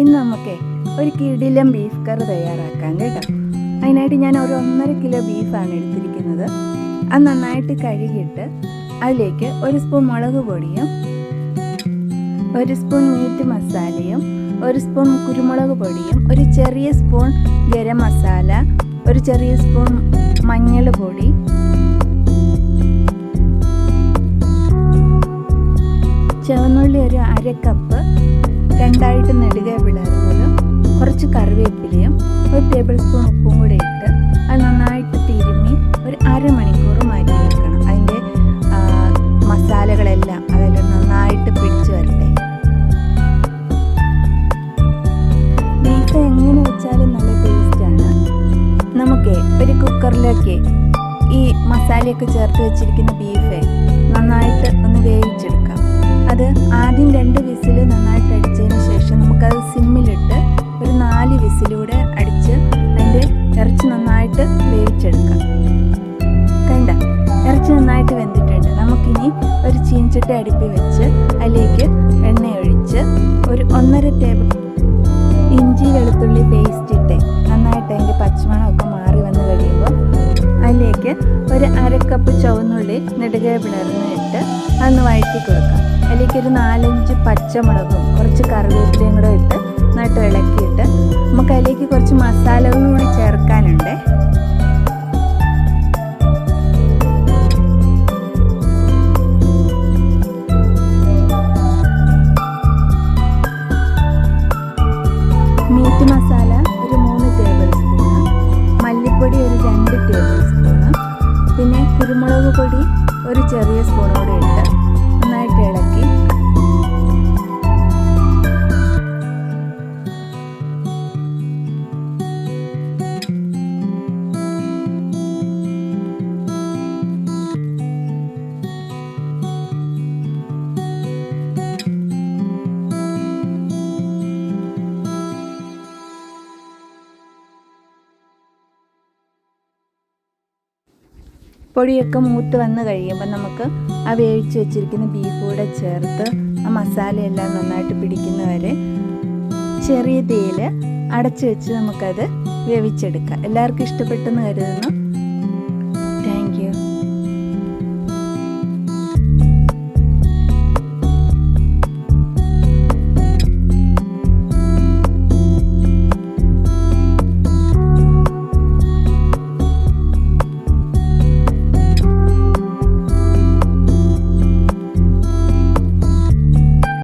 ഇന്ന് നമുക്ക് ഒരു കിടിലം ബീഫ് കറി തയ്യാറാക്കാം കേട്ടോ. അതിനായിട്ട് ഞാൻ ഒരു ഒന്നര കിലോ ബീഫാണ് എടുത്തിരിക്കുന്നത്. അത് നന്നായിട്ട് കഴുകിയിട്ട് അതിലേക്ക് ഒരു സ്പൂൺ മുളക് പൊടിയും ഒരു സ്പൂൺ മീറ്റ് മസാലയും ഒരു സ്പൂൺ കുരുമുളക് പൊടിയും ഒരു ചെറിയ സ്പൂൺ ഗരം മസാല ഒരു ചെറിയ സ്പൂൺ മഞ്ഞൾ പൊടി ചുവന്നുള്ളി ഒരു അര കപ്പ് രണ്ടായിട്ട് നെടുക പിളർന്നതും കുറച്ച് കറിവേപ്പിലയും ഒരു ടേബിൾ സ്പൂൺ ഉപ്പും കൂടെ ഇട്ട് അത് നന്നായിട്ട് തിരുമ്മി ഒരു അരമണിക്കൂർ മാറ്റി വെക്കണം. അതിന്റെ മസാലകളെല്ലാം അതെല്ലാം നന്നായിട്ട് പിടിച്ചു വരട്ടെ. ബീഫ് എങ്ങനെ വെച്ചാലും നല്ല ടേസ്റ്റാണ് നമുക്ക് ഒരു കുക്കറിലേക്ക് ഈ മസാലയൊക്കെ ചേർത്ത് വെച്ചിരിക്കുന്ന ബീഫ് നന്നായിട്ട് ചീൻചട്ടി അടുപ്പി വെച്ച് അതിലേക്ക് എണ്ണ ഒഴിച്ച് ഒരു ഒന്നര ടേബിൾ ഇഞ്ചി വെളുത്തുള്ളി പേസ്റ്റ് ഇട്ട് നന്നായിട്ട് അതിന്റെ പച്ചമണമൊക്കെ മാറി വന്ന് കഴിയുമ്പോൾ അതിലേക്ക് ഒരു അര കപ്പ് ചുവന്നുള്ളി നെടുക പിളർന്ന് ഇട്ട് അന്ന് വഴറ്റി കൊടുക്കാം. അതിലേക്ക് ഒരു നാലഞ്ച് പച്ചമുളകും കുറച്ച് കറിവേപ്പിലയും കൂടെ ഇട്ട് നട്ട് ഇളക്കിയിട്ട് നമുക്ക് അതിലേക്ക് കുറച്ച് മസാലകളും കൂടി ചേർക്കാനുണ്ട് ഒരു ചെറിയ സ്പൂൺ കൂടെ പൊടിയൊക്കെ മൂത്ത് വന്ന് കഴിയുമ്പോൾ നമുക്ക് ആ വേവിച്ച് വെച്ചിരിക്കുന്ന ബീഫ് കൂടെ ചേർത്ത് ആ മസാലയെല്ലാം നന്നായിട്ട് പിടിക്കുന്നവരെ ചെറിയ തീയിൽ അടച്ചു വെച്ച് നമുക്കത് വേവിച്ചെടുക്കാം. എല്ലാവർക്കും ഇഷ്ടപ്പെട്ടെന്ന് കരുതുന്നു.